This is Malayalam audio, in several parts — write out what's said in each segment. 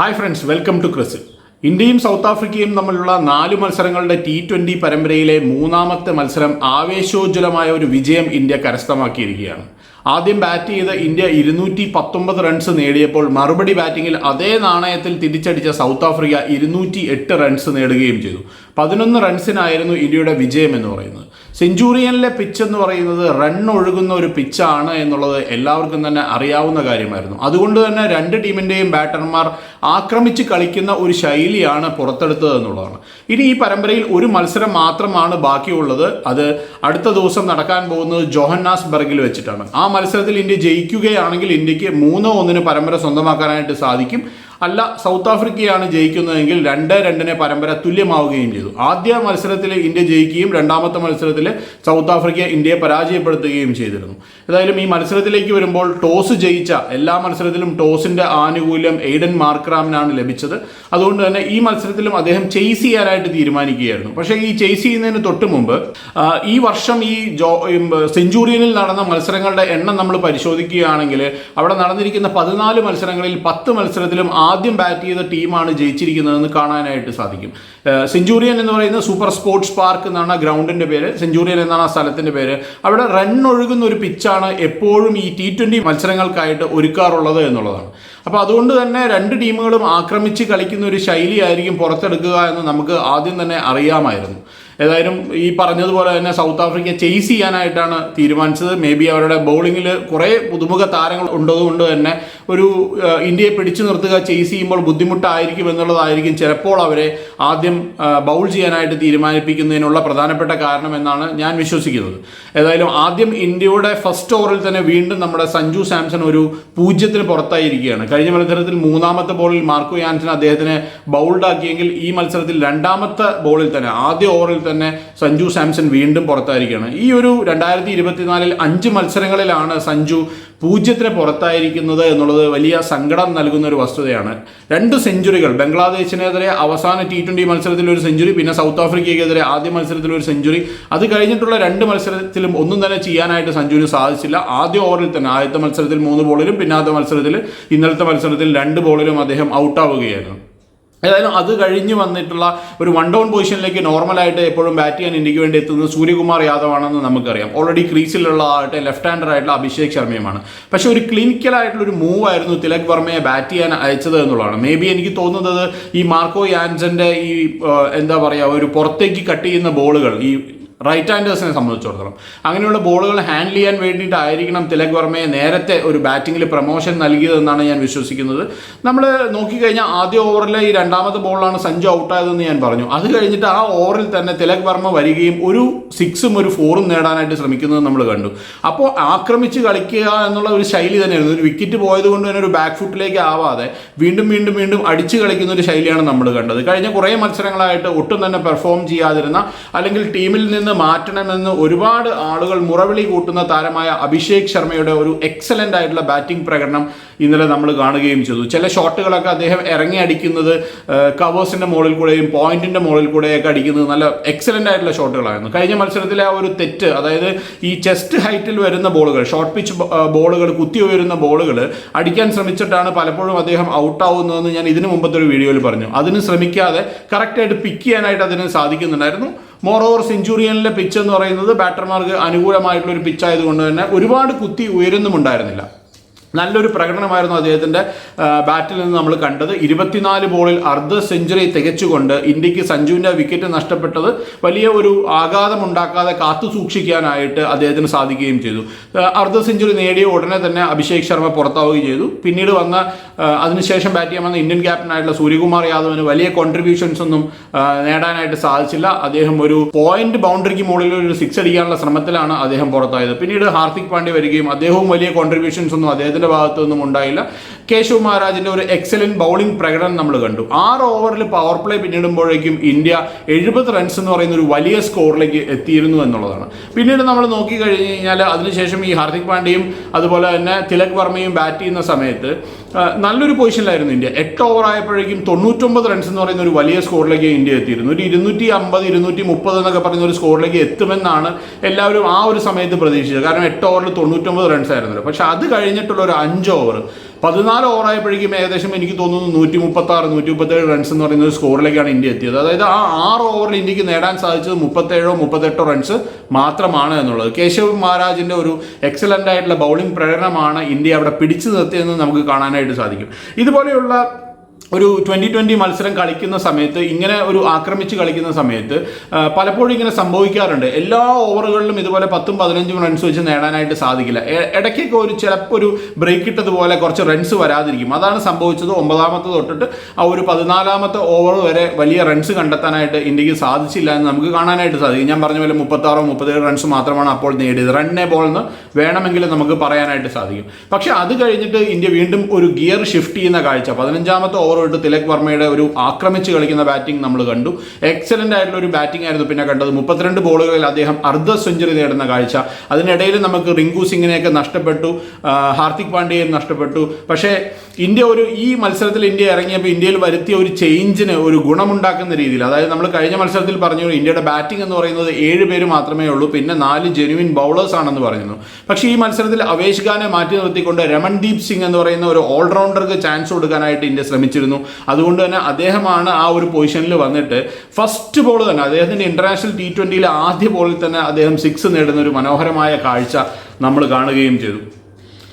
Hi friends welcome to Chris ഇന്ത്യയും സൗത്ത് ആഫ്രിക്കയും തമ്മിലുള്ള നാല് മത്സരങ്ങളുടെ ടി ട്വന്റി പരമ്പരയിലെ മൂന്നാമത്തെ മത്സരം ആവേശോജ്വലമായ ഒരു വിജയം ഇന്ത്യ കരസ്ഥമാക്കിയിരിക്കുകയാണ്. ആദ്യം ബാറ്റ് ചെയ്ത് ഇന്ത്യ ഇരുന്നൂറ്റി പത്തൊമ്പത് റൺസ് നേടിയപ്പോൾ മറുപടി ബാറ്റിംഗിൽ അതേ നാണയത്തിൽ തിരിച്ചടിച്ച സൗത്ത് ആഫ്രിക്ക ഇരുന്നൂറ്റി എട്ട് റൺസ് നേടുകയും ചെയ്തു. പതിനൊന്ന് റൺസിനായിരുന്നു ഇന്ത്യയുടെ വിജയം എന്ന് പറയുന്നത്. സെഞ്ചുറിയനിലെ പിച്ച് എന്ന് പറയുന്നത് റൺ ഒഴുകുന്ന ഒരു പിച്ചാണ് എന്നുള്ളത് എല്ലാവർക്കും തന്നെ അറിയാവുന്ന കാര്യമായിരുന്നു. അതുകൊണ്ട് തന്നെ രണ്ട് ടീമിന്റെയും ബാറ്റർമാർ ആക്രമിച്ച് കളിക്കുന്ന ഒരു ശൈലിയാണ് പുറത്തെടുത്തത് എന്നുള്ളതാണ്. ഇനി ഈ പരമ്പരയിൽ ഒരു മത്സരം മാത്രമാണ് ബാക്കിയുള്ളത്. അത് അടുത്ത ദിവസം നടക്കാൻ പോകുന്നത് ജോഹന്നാസ് ബർഗിൽ വെച്ചിട്ടാണ്. ആ മത്സരത്തിൽ ഇന്ത്യ ജയിക്കുകയാണെങ്കിൽ ഇന്ത്യയ്ക്ക് മൂന്നോ ഒന്നിന് പരമ്പര സ്വന്തമാക്കാനായിട്ട് സാധിക്കും. അല്ല സൗത്ത് ആഫ്രിക്കയാണ് ജയിക്കുന്നതെങ്കിൽ രണ്ട് രണ്ടിനെ പരമ്പര തുല്യമാവുകയും ചെയ്തു. ആദ്യ മത്സരത്തിൽ ഇന്ത്യ ജയിക്കുകയും രണ്ടാമത്തെ മത്സരത്തിൽ സൗത്ത് ആഫ്രിക്ക ഇന്ത്യയെ പരാജയപ്പെടുത്തുകയും ചെയ്തിരുന്നു. ഏതായാലും ഈ മത്സരത്തിലേക്ക് വരുമ്പോൾ ടോസ് ജയിച്ച എല്ലാ മത്സരത്തിലും ടോസിന്റെ ആനുകൂല്യം എയ്ഡൻ മാർക്രാമിനാണ് ലഭിച്ചത്. അതുകൊണ്ട് തന്നെ ഈ മത്സരത്തിലും അദ്ദേഹം ചെയ്സ് ചെയ്യാനായിട്ട് തീരുമാനിക്കുകയായിരുന്നു. പക്ഷേ ഈ ചെയ്സ് ചെയ്യുന്നതിന് തൊട്ട് മുമ്പ് ഈ വർഷം ഈ ജോ സെഞ്ചുറിയനിൽ നടന്ന മത്സരങ്ങളുടെ എണ്ണം നമ്മൾ പരിശോധിക്കുകയാണെങ്കിൽ അവിടെ നടന്നിരിക്കുന്ന പതിനാല് മത്സരങ്ങളിൽ പത്ത് മത്സരത്തിലും ആദ്യം ബാറ്റ് ചെയ്ത ടീമാണ് ജയിച്ചിരിക്കുന്നതെന്ന് കാണാനായിട്ട് സാധിക്കും. സെഞ്ചൂറിയൻ എന്ന് പറയുന്ന സൂപ്പർ സ്പോർട്സ് പാർക്ക് എന്നാണ് ആ ഗ്രൗണ്ടിന്റെ പേര്. സെഞ്ചൂറിയൻ എന്നാണ് ആ സ്ഥലത്തിന്റെ പേര്. അവിടെ റൺ ഒഴുകുന്ന ഒരു പിച്ചാണ് എപ്പോഴും ഈ ടി ട്വന്റി മത്സരങ്ങൾക്കായിട്ട് ഒരുക്കാറുള്ളത് എന്നുള്ളതാണ്. അപ്പോൾ അതുകൊണ്ട് തന്നെ രണ്ട് ടീമുകളും ആക്രമിച്ച് കളിക്കുന്ന ഒരു ശൈലിയായിരിക്കും പുറത്തെടുക്കുക എന്ന് നമുക്ക് ആദ്യം തന്നെ അറിയാമായിരുന്നു. ഏതായാലും ഈ പറഞ്ഞതുപോലെ തന്നെ സൗത്ത് ആഫ്രിക്ക ചേസ് ചെയ്യാനായിട്ടാണ് തീരുമാനിച്ചത്. മേ ബി അവരുടെ ബൗളിങ്ങിൽ കുറേ പുതുമുഖ താരങ്ങൾ ഉണ്ടതുകൊണ്ട് തന്നെ ഒരു ഇന്ത്യയെ പിടിച്ചു നിർത്തുക ചേസ് ചെയ്യുമ്പോൾ ബുദ്ധിമുട്ടായിരിക്കും എന്നുള്ളതായിരിക്കും ചിലപ്പോൾ അവരെ ആദ്യം ബൗൾ ചെയ്യാനായിട്ട് തീരുമാനിപ്പിക്കുന്നതിനുള്ള പ്രധാനപ്പെട്ട കാരണം എന്നാണ് ഞാൻ വിശ്വസിക്കുന്നത്. ഏതായാലും ആദ്യം ഇന്ത്യയുടെ ഫസ്റ്റ് ഓവറിൽ തന്നെ വീണ്ടും നമ്മുടെ സഞ്ജു സാംസൺ ഒരു പൂജ്യത്തിന് പുറത്തായിരിക്കുകയാണ്. കഴിഞ്ഞ മത്സരത്തിൽ മൂന്നാമത്തെ ബോളിൽ മാർക്കോ യാൻസൺ അദ്ദേഹത്തിനെ ബൗൾഡാക്കിയെങ്കിൽ ഈ മത്സരത്തിൽ രണ്ടാമത്തെ ബോളിൽ തന്നെ ആദ്യ ഓവറിൽ തന്നെ സഞ്ജു സാംസൺ വീണ്ടും പുറത്തായിരിക്കുകയാണ്. ഈ ഒരു രണ്ടായിരത്തി ഇരുപത്തിനാലിൽ അഞ്ച് മത്സരങ്ങളിലാണ് സഞ്ജു പൂജ്യത്തിന് പുറത്തായിരിക്കുന്നത് എന്നുള്ളത് വലിയ സങ്കടം നൽകുന്ന ഒരു വസ്തുതയാണ്. രണ്ട് സെഞ്ചുറികൾ. ബംഗ്ലാദേശിനെതിരെ അവസാന ടി ട്വന്റി മത്സരത്തിൽ ഒരു സെഞ്ചുറി പിന്നെ സൗത്ത് ആഫ്രിക്കയ്ക്കെതിരെ ആദ്യ മത്സരത്തിൽ ഒരു സെഞ്ചുറി. അത് കഴിഞ്ഞിട്ടുള്ള രണ്ട് മത്സരത്തിലും ഒന്നും തന്നെ ചെയ്യാനായിട്ട് സഞ്ജുവിന് സാധിച്ചില്ല. ആദ്യ ഓവറിൽ തന്നെ ആദ്യത്തെ മത്സരത്തിൽ മൂന്ന് ബോളിലും പിന്നാത്ത മത്സരത്തിൽ ഇന്നലത്തെ മത്സരത്തിൽ രണ്ട് ബോളിലും അദ്ദേഹം ഔട്ടാവുകയായിരുന്നു ഏതായാലും അത് കഴിഞ്ഞ് വന്നിട്ടുള്ള ഒരു വൺ ഡൗൺ പൊസിഷനിലേക്ക് നോർമലായിട്ട് എപ്പോഴും ബാറ്റ് ചെയ്യാൻ ഇന്ത്യയ്ക്ക് വേണ്ടി എത്തുന്നത് സൂര്യകുമാർ യാദവ് ആണെന്ന് നമുക്കറിയാം. ഓൾറെഡി ക്രീസിലുള്ള ആകട്ടെ ലെഫ്റ്റ് ഹാൻഡർ ആയിട്ടുള്ള അഭിഷേക് ശർമ്മയുമാണ്. പക്ഷെ ഒരു ക്ലിനിക്കൽ ആയിട്ടുള്ള ഒരു മൂവ് ആയിരുന്നു തിലക് വർമ്മയെ ബാറ്റ് ചെയ്യാൻ അയച്ചത് എന്നുള്ളതാണ്. മേ ബി എനിക്ക് തോന്നുന്നത് ഈ മാർക്കോ യാൻസന്റെ ഈ എന്താ പറയുക ഒരു പുറത്തേക്ക് കട്ട് ചെയ്യുന്ന ബോളുകൾ ഈ റൈറ്റ് ഹാൻഡേഴ്സിനെ സംബന്ധിച്ചിടത്തോളം. അങ്ങനെയുള്ള ബോളുകൾ ഹാൻഡിൽ ചെയ്യാൻ വേണ്ടിയിട്ടായിരിക്കണം തിലക് വർമ്മയെ നേരത്തെ ഒരു ബാറ്റിങ്ങിൽ പ്രൊമോഷൻ നൽകിയതെന്നാണ് ഞാൻ വിശ്വസിക്കുന്നത്. നമ്മൾ നോക്കിക്കഴിഞ്ഞാൽ ആദ്യ ഓവറിലെ ഈ രണ്ടാമത്തെ ബോളിലാണ് സഞ്ജു ഔട്ടായതെന്ന് ഞാൻ പറഞ്ഞു. അത് കഴിഞ്ഞിട്ട് ആ ഓവറിൽ തന്നെ തിലക് വർമ്മ വരികയും ഒരു സിക്സും ഒരു ഫോറും നേടാനായിട്ട് ശ്രമിക്കുന്നത് നമ്മൾ കണ്ടു. അപ്പോൾ ആക്രമിച്ച് കളിക്കുക എന്നുള്ള ഒരു ശൈലി തന്നെയായിരുന്നു. ഒരു വിക്കറ്റ് പോയത് കൊണ്ട് തന്നെ ഒരു ബാക്ക് ഫുട്ടിലേക്ക് ആവാതെ വീണ്ടും വീണ്ടും വീണ്ടും അടിച്ച് കളിക്കുന്ന ഒരു ശൈലിയാണ് നമ്മൾ കണ്ടത്. കഴിഞ്ഞ കുറേ മത്സരങ്ങളായിട്ട് ഒട്ടും തന്നെ പെർഫോം ചെയ്യാതിരുന്ന അല്ലെങ്കിൽ ടീമിൽ നിന്ന് മാറ്റണമെന്ന് ഒരുപാട് ആളുകൾ മുറവിളി കൂട്ടുന്ന താരമായ അഭിഷേക് ശർമ്മയുടെ ഒരു എക്സലന്റ് ആയിട്ടുള്ള ബാറ്റിംഗ് പ്രകടനം ഇന്നലെ നമ്മൾ കാണുകയും ചെയ്തു. ചില ഷോട്ടുകളൊക്കെ അദ്ദേഹം ഇറങ്ങി അടിക്കുന്നത് കവേഴ്സിന്റെ മുകളിൽ കൂടെയും പോയിന്റിന്റെ മുകളിൽ കൂടെയൊക്കെ അടിക്കുന്നത് നല്ല എക്സലന്റ് ആയിട്ടുള്ള ഷോട്ടുകളായിരുന്നു കഴിഞ്ഞ മത്സരത്തിലെ ആ ഒരു തെറ്റ് അതായത് ഈ ചെസ്റ്റ് ഹൈറ്റിൽ വരുന്ന ബോളുകൾ ഷോർട്ട് പിച്ച് ബോളുകൾ കുത്തി ഉയരുന്ന ബോളുകൾ അടിക്കാൻ ശ്രമിച്ചിട്ടാണ് പലപ്പോഴും അദ്ദേഹം ഔട്ടാവുന്നതെന്ന് ഞാൻ ഇതിനു മുമ്പത്തെ ഒരു വീഡിയോയിൽ പറഞ്ഞു. അതിന് ശ്രമിക്കാതെ കറക്റ്റായിട്ട് പിക്ക് ചെയ്യാനായിട്ട് അതിന് സാധിക്കുന്നുണ്ടായിരുന്നു. മോർ ഓവർ സെഞ്ചുറിയനിലെ പിച്ച് എന്ന് പറയുന്നത് ബാറ്റർമാർക്ക് അനുകൂലമായിട്ടുള്ള ഒരു പിച്ച് ആയതുകൊണ്ട് തന്നെ ഒരുപാട് കുത്തി ഉയരുന്നുമുണ്ടായിരുന്നില്ല. നല്ലൊരു പ്രകടനമായിരുന്നു അദ്ദേഹത്തിന്റെ ബാറ്റിൽ നിന്ന് നമ്മൾ കണ്ടത്. ഇരുപത്തിനാല് ബോളിൽ അർദ്ധ സെഞ്ചുറി തികച്ചുകൊണ്ട് ഇന്ത്യയ്ക്ക് സഞ്ജുവിന്റെ വിക്കറ്റ് നഷ്ടപ്പെട്ടത് വലിയ ഒരു ആഘാതം ഉണ്ടാക്കാതെ കാത്തു സൂക്ഷിക്കാനായിട്ട് അദ്ദേഹത്തിന് സാധിക്കുകയും ചെയ്തു. അർദ്ധ സെഞ്ചുറി നേടിയ ഉടനെ തന്നെ അഭിഷേക് ശർമ്മ പുറത്താവുകയും ചെയ്തു. പിന്നീട് വന്ന അതിനുശേഷം ബാറ്റ് ചെയ്യാൻ വന്ന ഇന്ത്യൻ ക്യാപ്റ്റനായിട്ടുള്ള സൂര്യകുമാർ യാദവിന് വലിയ കോൺട്രിബ്യൂഷൻസ് ഒന്നും നേടാനായിട്ട് സാധിച്ചില്ല. അദ്ദേഹം ഒരു പോയിന്റ് ബൗണ്ടറിക്ക് മുകളിൽ ഒരു സിക്സ് അടിക്കാനുള്ള ശ്രമത്തിലാണ് അദ്ദേഹം പുറത്തായത്. പിന്നീട് ഹാർദിക് പാണ്ഡ്യ വരികയും അദ്ദേഹവും വലിയ കോൺട്രിബ്യൂഷൻസ് ഒന്നും അദ്ദേഹത്തിന്റെ ഭാഗത്തു നിന്നും ഉണ്ടായില്ല. കേശവ് മഹാരാജിന്റെ ഒരു എക്സലന്റ് ബൗളിംഗ് പ്രകടനം നമ്മൾ കണ്ടു. ആറ് ഓവറിൽ പവർ പ്ലേ പിന്നിടുമ്പോഴേക്കും ഇന്ത്യ എഴുപത് റൺസ് എന്ന് പറയുന്ന ഒരു വലിയ സ്കോറിലേക്ക് എത്തിയിരുന്നു എന്നുള്ളതാണ്. പിന്നീട് നമ്മൾ നോക്കി കഴിഞ്ഞ് കഴിഞ്ഞാൽ അതിനുശേഷം ഈ ഹാർദിക് പാണ്ഡ്യയും അതുപോലെ തന്നെ തിലക് വർമ്മയും ബാറ്റ് ചെയ്യുന്ന സമയത്ത് നല്ലൊരു പൊസിഷനിലായിരുന്നു ഇന്ത്യ. എട്ട് ഓവർ ആയപ്പോഴേക്കും തൊണ്ണൂറ്റൊമ്പത് റൺസ് എന്ന് പറയുന്ന ഒരു വലിയ സ്കോറിലേക്ക് ഇന്ത്യ എത്തിയിരുന്നു. ഒരു ഇരുന്നൂറ്റി അമ്പത് ഇരുന്നൂറ്റി മുപ്പത് എന്നൊക്കെ പറയുന്ന ഒരു സ്കോറിലേക്ക് എത്തുമെന്നാണ് എല്ലാവരും ആ ഒരു സമയത്ത് പ്രതീക്ഷിച്ചത്. കാരണം എട്ട് ഓവറിൽ തൊണ്ണൂറ്റൊമ്പത് റൺസ് ആയിരുന്നല്ലോ. പക്ഷെ അത് കഴിഞ്ഞിട്ടുള്ള ഒരു അഞ്ച് ഓവർ പതിനാല് ഓവറായപ്പോഴേക്കും ഏകദേശം എനിക്ക് തോന്നുന്നു നൂറ്റി മുപ്പത്തി ആറ് നൂറ്റി മുപ്പത്തേഴ് റൺസ് എന്ന് പറയുന്ന ഒരു സ്കോറിലേക്കാണ് ഇന്ത്യ എത്തിയത്. അതായത് ആ ആറ് ഓവറിൽ ഇന്ത്യയ്ക്ക് നേടാൻ സാധിച്ചത് മുപ്പത്തേഴോ മുപ്പത്തെട്ടോ റൺസ് മാത്രമാണ് എന്നുള്ളത്. കേശവ് മഹാരാജിന്റെ ഒരു എക്സലന്റ് ആയിട്ടുള്ള ബൗളിംഗ് പ്രകടനമാണ് ഇന്ത്യ അവിടെ പിടിച്ചു നിർത്തിയതെന്ന് നമുക്ക് കാണാനായിട്ട് സാധിക്കും. ഇതുപോലെയുള്ള ഒരു ട്വന്റി ട്വന്റി മത്സരം കളിക്കുന്ന സമയത്ത് ഇങ്ങനെ ഒരു ആക്രമിച്ച് കളിക്കുന്ന സമയത്ത് പലപ്പോഴും ഇങ്ങനെ സംഭവിക്കാറുണ്ട്. എല്ലാ ഓവറുകളിലും ഇതുപോലെ പത്തും പതിനഞ്ചും റൺസ് വെച്ച് നേടാനായിട്ട് സാധിക്കില്ല. ഇടയ്ക്കൊക്കെ ഒരു ചിലപ്പോൾ ഒരു ബ്രേക്ക് ഇട്ടതുപോലെ കുറച്ച് റൺസ് വരാതിരിക്കും. അതാണ് സംഭവിച്ചത് ഒമ്പതാമത്തെ തൊട്ടിട്ട് ആ ഒരു പതിനാലാമത്തെ ഓവർ വരെ വലിയ റൺസ് കണ്ടെത്താനായിട്ട് ഇന്ത്യയ്ക്ക് സാധിച്ചില്ല എന്ന് നമുക്ക് കാണാനായിട്ട് സാധിക്കും. ഞാൻ പറഞ്ഞ പോലെ മുപ്പത്താറോ മുപ്പത്തേഴ് റൺസ് മാത്രമാണ് അപ്പോൾ നേടിയത്. റണ്ണേ ബോൾ എന്ന് വേണമെങ്കിൽ നമുക്ക് പറയാനായിട്ട് സാധിക്കും. പക്ഷേ അത് കഴിഞ്ഞിട്ട് ഇന്ത്യ വീണ്ടും ഒരു ഗിയർ ഷിഫ്റ്റ് ചെയ്യുന്ന കാഴ്ച. പതിനഞ്ചാമത്തെ ഓവർ വിട്ട് തിലക് വർമ്മയുടെ ഒരു ആക്രമിച്ച് കളിക്കുന്ന ബാറ്റിംഗ് നമ്മൾ കണ്ടു. എക്സലന്റ് ആയിട്ടുള്ള ഒരു ബാറ്റിംഗ് ആയിരുന്നു പിന്നെ കണ്ടത്. മുപ്പത്തിരണ്ട് ബോളുകളിൽ അദ്ദേഹം അർദ്ധ സെഞ്ചുറി നേടുന്ന കാഴ്ച. അതിനിടയിൽ നമുക്ക് റിങ്കു സിംഗിനെയൊക്കെ നഷ്ടപ്പെട്ടു. ഹാർദിക് പാണ്ഡ്യയെ നഷ്ടപ്പെട്ടു. പക്ഷേ ഇന്ത്യ ഒരു ഈ മത്സരത്തിൽ ഇന്ത്യ ഇറങ്ങിയപ്പോൾ ഇന്ത്യയിൽ വരുത്തിയ ഒരു ചേഞ്ചിന് ഒരു ഗുണമുണ്ടാക്കുന്ന രീതിയിൽ അതായത് നമ്മൾ കഴിഞ്ഞ മത്സരത്തിൽ പറഞ്ഞു ഇന്ത്യയുടെ ബാറ്റിംഗ് എന്ന് പറയുന്നത് ഏഴ് പേര് മാത്രമേ ഉള്ളൂ പിന്നെ നാല് ജെനുവിൻ ബൗളേഴ്സ് ആണെന്ന് പറയുന്നു. പക്ഷേ ഈ മത്സരത്തിൽ അവേഷ് ഖാനെ മാറ്റി നിർത്തിക്കൊണ്ട് രമൺദീപ് സിംഗ് എന്ന് പറയുന്ന ഒരു ഓൾറൗണ്ടർക്ക് ചാൻസ് കൊടുക്കാനായിട്ട് ഇന്ത്യ ശ്രമിച്ചിരുന്നു. അതുകൊണ്ട് തന്നെ അദ്ദേഹമാണ് ആ ഒരു പൊസിഷനിൽ വന്നിട്ട് ഫസ്റ്റ് ബോൾ തന്നെ അദ്ദേഹത്തിന്റെ ഇന്റർനാഷണൽ ടി ട്വന്റിയിലെ ആദ്യ ബോളിൽ തന്നെ അദ്ദേഹം സിക്സ് നേടുന്ന ഒരു മനോഹരമായ കാഴ്ച നമ്മൾ കാണുകയും ചെയ്തു.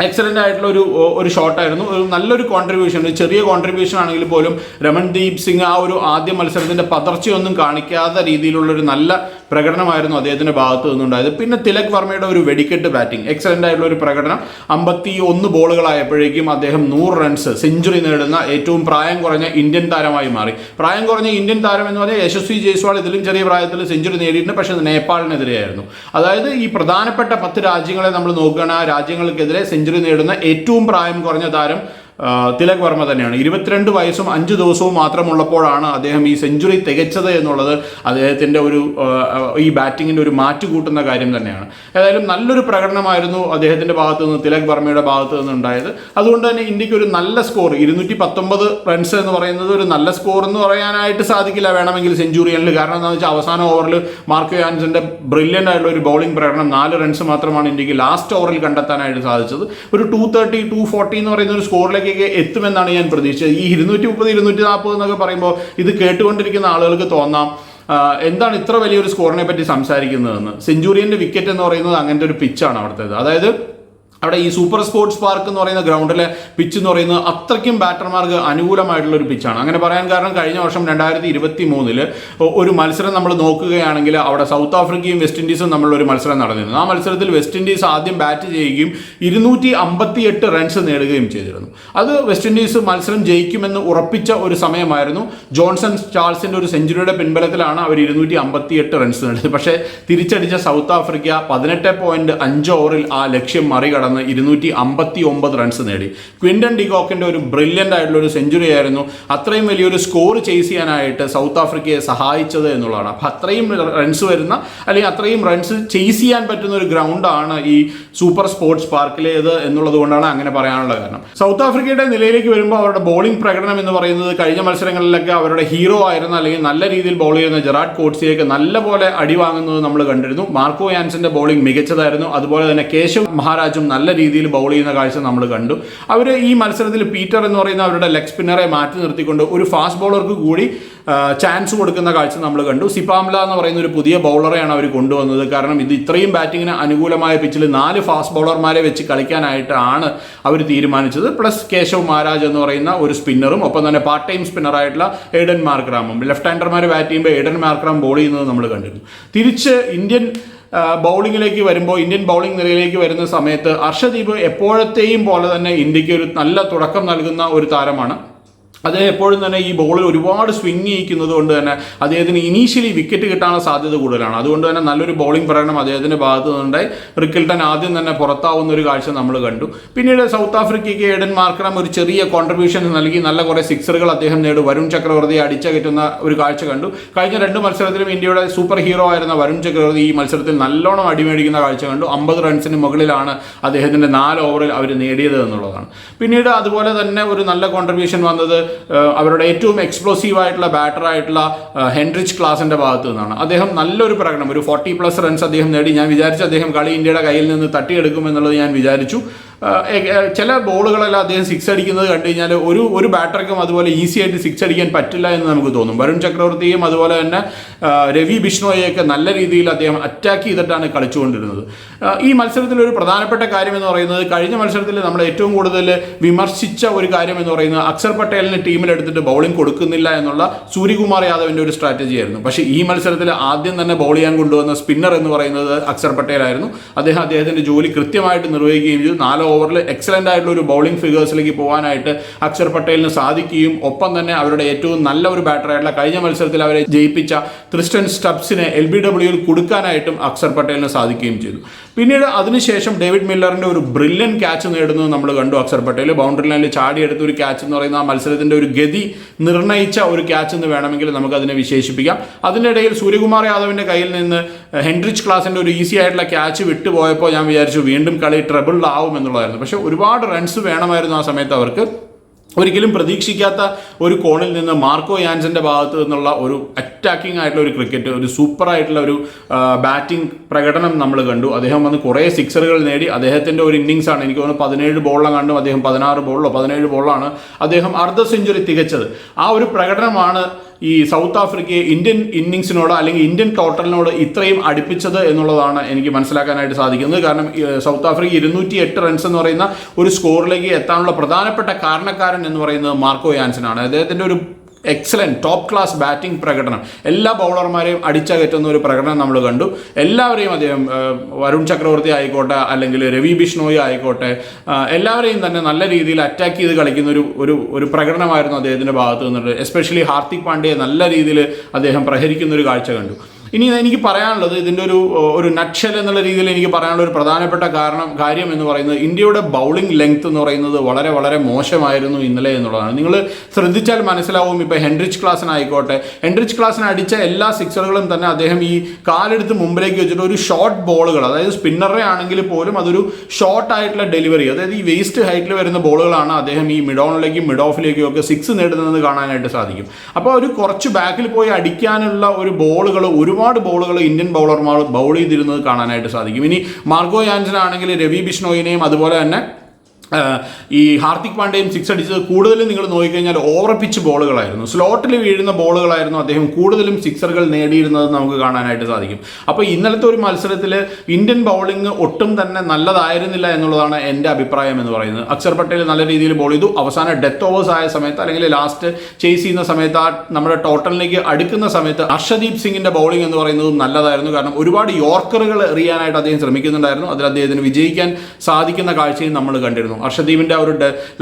എക്സലന്റ് ആയിട്ടുള്ള ഒരു ഒരു ഷോട്ടായിരുന്നു ഒരു നല്ലൊരു കോൺട്രിബ്യൂഷൻ ഒരു ചെറിയ കോൺട്രിബ്യൂഷൻ ആണെങ്കിൽ പോലും രമൺദീപ് സിംഗ് ആ ഒരു ആദ്യ മത്സരത്തിന്റെ പതർച്ചയൊന്നും കാണിക്കാത്ത രീതിയിലുള്ള ഒരു നല്ല പ്രകടനമായിരുന്നു അദ്ദേഹത്തിന്റെ ഭാഗത്ത് നിന്നുണ്ടായത്. പിന്നെ തിലക് വർമ്മയുടെ ഒരു വെടിക്കെട്ട് ബാറ്റിംഗ്. എക്സലന്റ് ആയിട്ടുള്ള ഒരു പ്രകടനം. അമ്പത്തി ഒന്ന് ബോളുകളായപ്പോഴേക്കും അദ്ദേഹം നൂറ് റൺസ് സെഞ്ചുറി നേടുന്ന ഏറ്റവും പ്രായം കുറഞ്ഞ ഇന്ത്യൻ താരമായി മാറി. പ്രായം കുറഞ്ഞ ഇന്ത്യൻ താരം എന്ന് പറഞ്ഞാൽ യശസ്വി ജയ്സ്വാൾ ഇതിലും ചെറിയ പ്രായത്തിൽ സെഞ്ചുറി നേടിയിട്ടുണ്ട്. പക്ഷേ നേപ്പാളിനെതിരെയായിരുന്നു. അതായത് ഈ പ്രധാനപ്പെട്ട പത്ത് രാജ്യങ്ങളെ നമ്മൾ നോക്കുകയാണ് ആ രാജ്യങ്ങൾക്കെതിരെ സെഞ്ചുറി നേടുന്ന ഏറ്റവും പ്രായം കുറഞ്ഞ താരം തിലക് വർമ്മ തന്നെയാണ്. ഇരുപത്തിരണ്ട് വയസ്സും അഞ്ച് ദിവസവും മാത്രമുള്ളപ്പോഴാണ് അദ്ദേഹം ഈ സെഞ്ചുറി തികച്ചത് എന്നുള്ളത് അദ്ദേഹത്തിന്റെ ഒരു ഈ ബാറ്റിങ്ങിന്റെ ഒരു മാറ്റ് കൂട്ടുന്ന കാര്യം തന്നെയാണ്. ഏതായാലും നല്ലൊരു പ്രകടനമായിരുന്നു അദ്ദേഹത്തിന്റെ ഭാഗത്തു നിന്ന് തിലക് വർമ്മയുടെ ഭാഗത്തു നിന്ന് ഉണ്ടായത്. അതുകൊണ്ട് തന്നെ ഇന്ത്യയ്ക്ക് ഒരു നല്ല സ്കോർ ഇരുന്നൂറ്റി പത്തൊമ്പത് റൺസ് എന്ന് പറയുന്നത് ഒരു നല്ല സ്കോർ എന്ന് പറയാനായിട്ട് സാധിക്കില്ല. വേണമെങ്കിൽ സെഞ്ചുറിയനിൽ കാരണം എന്താണെന്ന് വെച്ചാൽ അവസാന ഓവറിൽ മാർക്ക് യാൻസിന്റെ ബ്രില്യന്റ് ആയിട്ടുള്ള ഒരു ബൗളിംഗ് പ്രകടനം നാല് റൺസ് മാത്രമാണ് ഇന്ത്യയ്ക്ക് ലാസ്റ്റ് ഓവറിൽ കണ്ടെത്താനായിട്ട് സാധിച്ചത്. ഒരു ടു തേർട്ടി ടു ഫോർട്ടി എന്ന് പറയുന്ന ഒരു സ്കോറിലേക്കൊക്കെ എത്തുമെന്നാണ് ഞാൻ പ്രതീക്ഷിച്ചത്. ഈ ഇരുന്നൂറ്റി മുപ്പത് ഇരുന്നൂറ്റി നാൽപ്പത് എന്നൊക്കെ പറയുമ്പോൾ ഇത് കേട്ടുകൊണ്ടിരിക്കുന്ന ആളുകൾക്ക് തോന്നാം എന്താണ് ഇത്ര വലിയൊരു സ്കോറിനെ പറ്റി സംസാരിക്കുന്നതെന്ന്. സെഞ്ചുറിയന്റെ വിക്കറ്റ് എന്ന് പറയുന്നത് അങ്ങനത്തെ ഒരു പിച്ചാണ് അവിടുത്തേത്. അതായത് അവിടെ ഈ സൂപ്പർ സ്പോർട്സ് പാർക്ക് എന്ന് പറയുന്ന ഗ്രൗണ്ടിലെ പിച്ച് എന്ന് പറയുന്നത് അത്രയ്ക്കും ബാറ്റർമാർക്ക് അനുകൂലമായിട്ടുള്ള ഒരു പിച്ചാണ് അങ്ങനെ പറയാൻ കാരണം കഴിഞ്ഞ വർഷം രണ്ടായിരത്തി ഇരുപത്തി മൂന്നിൽ ഒരു മത്സരം നമ്മൾ നോക്കുകയാണെങ്കിൽ അവിടെ സൗത്ത് ആഫ്രിക്കയും വെസ്റ്റ് ഇൻഡീസും തമ്മിലുള്ള ഒരു മത്സരം നടന്നിരുന്നു. ആ മത്സരത്തിൽ വെസ്റ്റ് ഇൻഡീസ് ആദ്യം ബാറ്റ് ചെയ്യുകയും ഇരുന്നൂറ്റി അമ്പത്തി എട്ട് റൺസ് നേടുകയും ചെയ്തിരുന്നു. അത് വെസ്റ്റ് ഇൻഡീസ് മത്സരം ജയിക്കുമെന്ന് ഉറപ്പിച്ച ഒരു സമയമായിരുന്നു. ജോൺസൺ ചാൾസിന്റെ ഒരു സെഞ്ചുറിയുടെ പിൻബലത്തിലാണ് അവർ ഇരുന്നൂറ്റി അമ്പത്തി എട്ട് റൺസ് നേടിയത്. പക്ഷേ തിരിച്ചടിച്ച സൗത്ത് ആഫ്രിക്ക പതിനെട്ട് പോയിന്റ് അഞ്ച് ഓവറിൽ ആ ലക്ഷ്യം മറികടന്ന്. ഇരുന്നൂറ്റി അമ്പത്തി ഒമ്പത് റൺസ് നേടി. ക്വിൻഡൻ ഡിഗോക്കിന്റെ ഒരു ബ്രില്യന്റ് ആയിട്ടുള്ള ഒരു സെഞ്ചുറി ആയിരുന്നു. അത്രയും വലിയൊരു സ്കോർ ചേസ് ചെയ്യാനായിട്ട് സൗത്ത് ആഫ്രിക്കയെ സഹായിച്ചത് എന്നുള്ളതാണ്. അപ്പോൾ അത്രയും റൺസ് വരുന്ന അല്ലെങ്കിൽ അത്രയും റൺസ് ചേസ് ചെയ്യാൻ പറ്റുന്ന ഒരു ഗ്രൗണ്ടാണ് ഈ സൂപ്പർ സ്പോർട്സ് പാർക്കിലേത് എന്നുള്ളത് കൊണ്ടാണ് അങ്ങനെ പറയാനുള്ള കാരണം. സൗത്ത് ആഫ്രിക്കയുടെ നിലയിലേക്ക് വരുമ്പോൾ അവരുടെ ബോളിംഗ് പ്രകടനം എന്ന് പറയുന്നത് കഴിഞ്ഞ മത്സരങ്ങളിലൊക്കെ അവരുടെ ഹീറോ ആയിരുന്ന അല്ലെങ്കിൽ നല്ല രീതിയിൽ ബോൾ ചെയ്യുന്ന ജെറാഡ് കോട്സിയൊക്കെ നല്ലപോലെ അടി വാങ്ങുന്നത് നമ്മൾ കണ്ടിരുന്നു. മാർക്കോ യാൻസിന്റെ ബോളിംഗ് മികച്ചതായിരുന്നു. അതുപോലെ തന്നെ കേശവ് മഹാരാജും നല്ല രീതിയിൽ ബൗൾ ചെയ്യുന്ന കാഴ്ച നമ്മൾ കണ്ടു. അവർ ഈ മത്സരത്തിൽ പീറ്റർ എന്ന് പറയുന്ന അവരുടെ ലെഗ് സ്പിന്നറെ മാറ്റി നിർത്തിക്കൊണ്ട് ഒരു ഫാസ്റ്റ് ബൗളർക്ക് കൂടി ചാൻസ് കൊടുക്കുന്ന കാഴ്ച നമ്മൾ കണ്ടു. സിപാംല എന്ന് പറയുന്ന ഒരു പുതിയ ബൗളറെയാണ് അവർ കൊണ്ടുവന്നത്. കാരണം ഇത് ഇത്രയും ബാറ്റിങ്ങിന് അനുകൂലമായ പിച്ചിൽ നാല് ഫാസ്റ്റ് ബൗളർമാരെ വെച്ച് കളിക്കാനായിട്ടാണ് അവർ തീരുമാനിച്ചത്. പ്ലസ് കേശവ് മഹാരാജ് എന്ന് പറയുന്ന ഒരു സ്പിന്നറും ഒപ്പം തന്നെ പാർട്ട് ടൈം സ്പിന്നറായിട്ടുള്ള എയ്ഡൻ മാർക്രാമും. ലെഫ്റ്റ് ഹാൻഡർമാർ ബാറ്റ് ചെയ്യുമ്പോൾ എയ്ഡൻ മാർക്രാം ബോൾ ചെയ്യുന്നത് നമ്മൾ കണ്ടിരുന്നു. തിരിച്ച് ഇന്ത്യൻ ബൗളിങ്ങിലേക്ക് വരുമ്പോൾ ഇന്ത്യൻ ബൗളിംഗ് നിരയിലേക്ക് വരുന്ന സമയത്ത് അർഷദീപ് എപ്പോഴത്തെയും പോലെ തന്നെ ഇന്ത്യയ്ക്ക് ഒരു നല്ല തുടക്കം നൽകുന്ന ഒരു താരമാണ്. അദ്ദേഹം എപ്പോഴും തന്നെ ഈ ബോളിൽ ഒരുപാട് സ്വിങ് ചെയ്യിക്കുന്നത് കൊണ്ട് തന്നെ അദ്ദേഹത്തിന് ഇനീഷ്യലി വിക്കറ്റ് കിട്ടാനുള്ള സാധ്യത കൂടുതലാണ്. അതുകൊണ്ട് തന്നെ നല്ലൊരു ബോളിംഗ് പ്രകടനം അദ്ദേഹത്തിന്റെ ഭാഗത്തു നിന്നുണ്ടായി. റിക്കിൾട്ടൺ ആദ്യം തന്നെ പുറത്താവുന്ന ഒരു കാഴ്ച നമ്മൾ കണ്ടു. പിന്നീട് സൗത്ത് ആഫ്രിക്കയ്ക്ക് ഏഡൻ മാർക്രം ഒരു ചെറിയ കോൺട്രിബ്യൂഷൻ നൽകി. നല്ല കുറേ സിക്സറുകൾ അദ്ദേഹം നേടും. വരുൺ ചക്രവർത്തി അടിച്ചകറ്റുന്ന ഒരു കാഴ്ച കണ്ടു. കഴിഞ്ഞ രണ്ട് മത്സരത്തിലും ഇന്ത്യയുടെ സൂപ്പർ ഹീറോ ആയിരുന്ന വരുൺ ചക്രവർത്തി ഈ മത്സരത്തിൽ നല്ലോണം അടിമേടിക്കുന്ന കാഴ്ച കണ്ടു. അമ്പത് റൺസിന് മുകളിലാണ് അദ്ദേഹത്തിന്റെ നാല് ഓവറിൽ അവർ നേടിയത് എന്നുള്ളതാണ്. പിന്നീട് അതുപോലെ തന്നെ ഒരു നല്ല കോൺട്രിബ്യൂഷൻ വന്നത് അവരുടെ ഏറ്റവും എക്സ്പ്ലോസീവ് ആയിട്ടുള്ള ബാറ്റർ ആയിട്ടുള്ള ഹെൻറിച്ച് ക്ലാസിന്റെ ഭാഗത്ത് നിന്നാണ്. അദ്ദേഹം നല്ലൊരു പ്രകടനം ഒരു ഫോർട്ടി പ്ലസ് റൺസ് അദ്ദേഹം നേടി. ഞാൻ വിചാരിച്ചു അദ്ദേഹം കളി ഇന്ത്യയുടെ കയ്യിൽ നിന്ന് തട്ടിയെടുക്കുമെന്നുള്ളത് ഞാൻ വിചാരിച്ചു. ചില ബോളുകളെല്ലാം അദ്ദേഹം സിക്സ് അടിക്കുന്നത് കണ്ടു കഴിഞ്ഞാൽ ഒരു ഒരു ബാറ്റർക്കും അതുപോലെ ഈസി ആയിട്ട് സിക്സ് അടിക്കാൻ പറ്റില്ല എന്ന് നമുക്ക് തോന്നും. വരുൺ ചക്രവർത്തിയും അതുപോലെ തന്നെ രവി ബിഷ്ണോയെയൊക്കെ നല്ല രീതിയിൽ അദ്ദേഹം അറ്റാക്ക് ചെയ്തിട്ടാണ് കളിച്ചുകൊണ്ടിരുന്നത്. ഈ മത്സരത്തിൽ ഒരു പ്രധാനപ്പെട്ട കാര്യം എന്ന് പറയുന്നത് കഴിഞ്ഞ മത്സരത്തിൽ നമ്മൾ ഏറ്റവും കൂടുതൽ വിമർശിച്ച ഒരു കാര്യം എന്ന് പറയുന്നത് അക്ഷർ പട്ടേലിന് ടീമിലെടുത്തിട്ട് ബൗളിംഗ് കൊടുക്കുന്നില്ല എന്നുള്ള സൂര്യകുമാർ യാദവിന്റെ ഒരു സ്ട്രാറ്റജി ആയിരുന്നു. പക്ഷേ ഈ മത്സരത്തിൽ ആദ്യം തന്നെ ബൗൾ ചെയ്യാൻ കൊണ്ടുവന്ന സ്പിന്നർ എന്ന് പറയുന്നത് അക്ഷർ പട്ടേലായിരുന്നു. അദ്ദേഹം അദ്ദേഹത്തിന്റെ ജോലി കൃത്യമായിട്ട് നിർവഹിക്കുകയും ചെയ്തു. നാല് ഓവറിൽ എക്സലന്റ് ആയിട്ടുള്ള ഒരു ബൗളിംഗ് ഫിഗേഴ്സിലേക്ക് പോകാനായിട്ട് അക്ഷർ പട്ടേലിന് സാധിക്കുകയും ഒപ്പം തന്നെ അവരുടെ ഏറ്റവും നല്ല ഒരു ബാറ്ററായിട്ടുള്ള കഴിഞ്ഞ മത്സരത്തിൽ അവരെ ജയിപ്പിച്ച ക്രിസ്റ്റൻ സ്റ്റബ്സിനെ എൽ ബി ഡബ്ല്യുയിൽ കൊടുക്കാനായിട്ടും അക്ഷർ പട്ടേലിന് സാധിക്കുകയും ചെയ്തു. പിന്നീട് അതിനുശേഷം ഡേവിഡ് മില്ലറിന്റെ ഒരു ബ്രില്യൻ ക്യാച്ച് നേടുന്നത് നമ്മൾ കണ്ടു അക്ഷർ പട്ടേൽ ബൗണ്ടറി ലൈനിൽ ചാടിയെടുത്ത ഒരു ക്യാച്ച് എന്ന് പറയുന്ന ആ മത്സരത്തിന്റെ ഒരു ഗതി നിർണയിച്ച ഒരു ക്യാച്ച് എന്ന് വേണമെങ്കിൽ നമുക്കതിനെ വിശേഷിപ്പിക്കാം. അതിനിടയിൽ സൂര്യകുമാർ യാദവിന്റെ കയ്യിൽ നിന്ന് ഹെൻറിച്ച് ക്ലാസിന്റെ ഒരു ഈസി ആയിട്ടുള്ള ക്യാച്ച് വിട്ടുപോയപ്പോൾ ഞാൻ വിചാരിച്ചു വീണ്ടും കളി ട്രബിൾഡ് എന്നുള്ളതായിരുന്നു പക്ഷെ ഒരുപാട് റൺസ് വേണമായിരുന്നു ആ സമയത്ത് അവർക്ക്. ഒരിക്കലും പ്രതീക്ഷിക്കാത്ത ഒരു കോണിൽ നിന്ന് മാർക്കോ യാൻസന്റെ ഭാഗത്ത് നിന്നുള്ള ഒരു അറ്റാക്കിംഗ് ആയിട്ടുള്ള ഒരു ക്രിക്കറ്റ് ഒരു സൂപ്പർ ആയിട്ടുള്ള ഒരു ബാറ്റിംഗ് പ്രകടനം നമ്മൾ കണ്ടു. അദ്ദേഹം വന്ന് കുറേ സിക്സറുകൾ നേടി. അദ്ദേഹത്തിന്റെ ഒരു ഇന്നിങ്സ് ആണ്. എനിക്ക് തോന്നുന്നു പതിനേഴ് ബോളിലാണ് കണ്ടു. അദ്ദേഹം പതിനാറ് ബോളിലോ പതിനേഴ് ബോളാണ് അദ്ദേഹം അർദ്ധ സെഞ്ചുറി തികച്ചത്. ആ ഒരു പ്രകടനമാണ് ഈ സൗത്ത് ആഫ്രിക്കയെ ഇന്ത്യൻ ഇന്നിങ്സിനോട് അല്ലെങ്കിൽ ഇന്ത്യൻ ടോട്ടലിനോട് ഇത്രയും അടുപ്പിച്ചത് എന്നുള്ളതാണ് എനിക്ക് മനസ്സിലാക്കാനായിട്ട് സാധിക്കുന്നത്. കാരണം സൗത്ത് ആഫ്രിക്ക ഇരുന്നൂറ്റി എട്ട് റൺസ് എന്ന് പറയുന്ന ഒരു സ്കോറിലേക്ക് എത്താനുള്ള പ്രധാനപ്പെട്ട കാരണക്കാരൻ എന്ന് പറയുന്നത് മാർക്കോ യാൻസനാണ് അദ്ദേഹത്തിന്റെ ഒരു എക്സലന്റ് ടോപ്പ് ക്ലാസ് ബാറ്റിംഗ് പ്രകടനം. എല്ലാ ബൗളർമാരെയും അടിച്ചകറ്റുന്ന ഒരു പ്രകടനം നമ്മൾ കണ്ടു. എല്ലാവരെയും അദ്ദേഹം വരുൺ ചക്രവർത്തി ആയിക്കോട്ടെ അല്ലെങ്കിൽ രവി ബിഷ്ണോയി ആയിക്കോട്ടെ എല്ലാവരെയും തന്നെ നല്ല രീതിയിൽ അറ്റാക്ക് ചെയ്ത് കളിക്കുന്ന ഒരു ഒരു ഒരു പ്രകടനമായിരുന്നു അദ്ദേഹത്തിന്റെ ഭാഗത്തു നിന്നുണ്ട് എസ്പെഷ്യലി ഹാർദിക് പാണ്ഡ്യയെ നല്ല രീതിയിൽ അദ്ദേഹം പ്രഹരിക്കുന്ന ഒരു കാഴ്ച കണ്ടു. ഇനി എനിക്ക് പറയാനുള്ളത് ഇതിന്റെ ഒരു ഒരു നക്ഷൽ എന്നുള്ള രീതിയിൽ എനിക്ക് പറയാനുള്ള ഒരു പ്രധാനപ്പെട്ട കാരണം കാര്യം എന്ന് പറയുന്നത് ഇന്ത്യയുടെ ബൗളിംഗ് ലെങ്ത് എന്ന് പറയുന്നത് വളരെ വളരെ മോശമായിരുന്നു ഇന്നലെ എന്നുള്ളതാണ്. നിങ്ങൾ ശ്രദ്ധിച്ചാൽ മനസ്സിലാവും ഇപ്പോൾ ഹെൻറിച്ച് ക്ലാസ്സിനായിക്കോട്ടെ ഹെൻറിച്ച് ക്ലാസ്സിന് അടിച്ച എല്ലാ സിക്സറുകളും തന്നെ അദ്ദേഹം ഈ കാലെടുത്ത് മുമ്പിലേക്ക് വെച്ചിട്ട് ഒരു ഷോർട്ട് ബോളുകൾ അതായത് സ്പിന്നറെ ആണെങ്കിൽ പോലും അതൊരു ഷോർട്ട് ആയിട്ടുള്ള ഡെലിവറി അതായത് ഈ വേസ്റ്റ് ഹൈറ്റിൽ വരുന്ന ബോളുകളാണ് അദ്ദേഹം ഈ മിഡ് ഓണിലേക്കും മിഡ് ഓഫിലേക്കും ഒക്കെ സിക്സ് നേടുന്നത് കാണാനായിട്ട് സാധിക്കും. അപ്പോൾ ഒരു കുറച്ച് ബാക്കിൽ പോയി അടിക്കാനുള്ള ഒരു ബോളുകൾ ഒരുപാട് ബോളുകൾ ഇന്ത്യൻ ബൗളർമാർ ബൗൾ ചെയ്തിരുന്നത് കാണാനായിട്ട് സാധിക്കും. ഇനി മാർഗോ യാൻസൻ ആണെങ്കിൽ രവി ബിഷ്ണോയിനെയും അതുപോലെ തന്നെ ഈ ഹാർദിക് പാണ്ഡ്യയും സിക്സ് അടിച്ചത് കൂടുതലും നിങ്ങൾ നോക്കിക്കഴിഞ്ഞാൽ ഓവർ പിച്ച് ബോളുകളായിരുന്നു സ്ലോട്ടിൽ വീഴുന്ന ബോളുകളായിരുന്നു അദ്ദേഹം കൂടുതലും സിക്സറുകൾ നേടിയിരുന്നത് നമുക്ക് കാണാനായിട്ട് സാധിക്കും. അപ്പോൾ ഇന്നലത്തെ ഒരു മത്സരത്തിൽ ഇന്ത്യൻ ബൗളിംഗ് ഒട്ടും തന്നെ നല്ലതായിരുന്നില്ല എന്നുള്ളതാണ് എന്റെ അഭിപ്രായം എന്ന് പറയുന്നത്. അക്ഷർ പട്ടേൽ നല്ല രീതിയിൽ ബോൾ ചെയ്തു. അവസാന ഡെത്ത് ഓവേഴ്സ് ആയ സമയത്ത് അല്ലെങ്കിൽ ലാസ്റ്റ് ചേസ് ചെയ്യുന്ന സമയത്ത് ആ നമ്മുടെ ടോട്ടലിലേക്ക് അടുക്കുന്ന സമയത്ത് അർഷദീപ് സിംഗിന്റെ ബൗളിംഗ് എന്ന് പറയുന്നതും നല്ലതായിരുന്നു. കാരണം ഒരുപാട് യോർക്കറുകൾ എറിയാനായിട്ട് അദ്ദേഹം ശ്രമിക്കുന്നുണ്ടായിരുന്നു. അതിൽ അദ്ദേഹത്തിന് വിജയിക്കാൻ സാധിക്കുന്ന കാഴ്ചയും നമ്മൾ കണ്ടിരുന്നു. ഹർഷദീപിന്റെ ആ ഒരു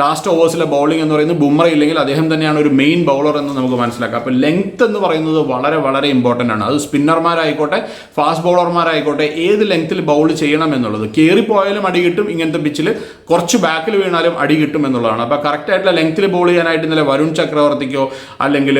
ലാസ്റ്റ് ഓവേഴ്സിലെ ബൗളിംഗ് എന്ന് പറയുന്നത് ബുംറ ഇല്ലെങ്കിൽ അദ്ദേഹം തന്നെയാണ് ഒരു മെയിൻ ബൗളർ എന്ന് നമുക്ക് മനസ്സിലാക്കാം. അപ്പോൾ ലെങ്ത് എന്ന് പറയുന്നത് വളരെ വളരെ ഇമ്പോർട്ടന്റ് ആണ്. അത് സ്പിന്നർമാരായിക്കോട്ടെ ഫാസ്റ്റ് ബൗളർമാരായിക്കോട്ടെ ഏത് ലെങ്ത്തിൽ ബൗൾ ചെയ്യണം എന്നുള്ളത്. കയറിപ്പോയാലും അടി കിട്ടും ഇങ്ങനത്തെ പിച്ചിൽ കുറച്ച് ബാക്കിൽ വീണാലും അടി കിട്ടും എന്നുള്ളതാണ്. അപ്പോൾ കറക്റ്റ് ആയിട്ടുള്ള ലെങ്ത്തിൽ ബോൾ ചെയ്യാനായിട്ട് ഇന്നലെ വരുൺ ചക്രവർത്തിക്കോ അല്ലെങ്കിൽ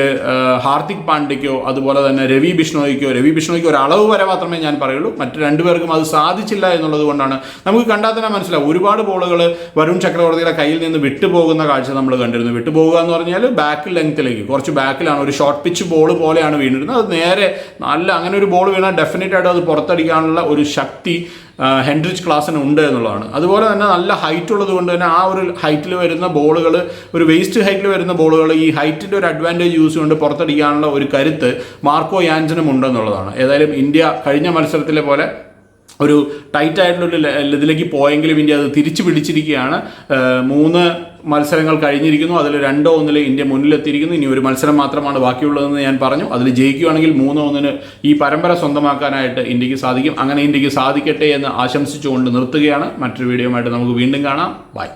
ഹാർദിക് പാണ്ഡ്യയ്ക്കോ അതുപോലെ തന്നെ രവി ബിഷ്ണോയ്ക്കോ രവി ബിഷ്ണോയ്ക്കോ ഒരു അളവ് വരെ മാത്രമേ ഞാൻ പറയുള്ളൂ. മറ്റു രണ്ടുപേർക്കും അത് സാധിച്ചില്ല എന്നുള്ളത് കൊണ്ടാണ്. നമുക്ക് കണ്ടാൽ തന്നെ മനസ്സിലാവും. ഒരുപാട് ബോളുകൾ വരുൺ ചക്രവർത്തിയുടെ കയ്യിൽ നിന്ന് വിട്ടുപോകുന്ന കാഴ്ച നമ്മൾ കണ്ടിരുന്നു. വിട്ടുപോകുക എന്ന് പറഞ്ഞാൽ ബാക്ക് ലെങ്ത്തിലേക്ക്. കുറച്ച് ബാക്കിലാണ്. ഒരു ഷോർട്ട് പിച്ച് ബോൾ പോലെയാണ് വീണിരുന്നത്. അത് നേരെ നല്ല അങ്ങനെ ഒരു ബോൾ വീണാൽ ഡെഫിനറ്റ് ആയിട്ട് അത് പുറത്തടിക്കാനുള്ള ഒരു ശക്തി ഹെൻഡ്രിച്ച് ക്ലാസ്സിന് ഉണ്ട് എന്നുള്ളതാണ്. അതുപോലെ തന്നെ നല്ല ഹൈറ്റ് ഉള്ളത് കൊണ്ട് തന്നെ ആ ഒരു ഹൈറ്റിൽ വരുന്ന ബോളുകൾ ഒരു വേസ്റ്റ് ഹൈറ്റിൽ വരുന്ന ബോളുകൾ ഈ ഹൈറ്റിന്റെ ഒരു അഡ്വാന്റേജ് യൂസ് കൊണ്ട് പുറത്തടിക്കാനുള്ള ഒരു കരുത്ത് മാർക്കോ യാൻസനും ഉണ്ടെന്നുള്ളതാണ്. ഏതായാലും ഇന്ത്യ കഴിഞ്ഞ മത്സരത്തിലെ പോലെ ഒരു ടൈറ്റ് ആയിട്ടുള്ള ഒരു ഇതിലേക്ക് പോയെങ്കിലും ഇന്ത്യ അത് തിരിച്ചു പിടിച്ചിരിക്കുകയാണ്. മൂന്ന് മത്സരങ്ങൾ കഴിഞ്ഞിരിക്കുന്നു. അതിൽ രണ്ടോ ഒന്നിൽ ഇന്ത്യ മുന്നിലെത്തിയിരിക്കുന്നു. ഇനി ഒരു മത്സരം മാത്രമാണ് ബാക്കിയുള്ളതെന്ന് ഞാൻ പറഞ്ഞു. അതിൽ ജയിക്കുകയാണെങ്കിൽ മൂന്നോ ഒന്നിന് ഈ പരമ്പര സ്വന്തമാക്കാനായിട്ട് ഇന്ത്യയ്ക്ക് സാധിക്കും. അങ്ങനെ ഇന്ത്യയ്ക്ക് സാധിക്കട്ടെ എന്ന് ആശംസിച്ചുകൊണ്ട് നിർത്തുകയാണ്. മറ്റൊരു വീഡിയോയുമായിട്ട് നമുക്ക് വീണ്ടും കാണാം. ബൈ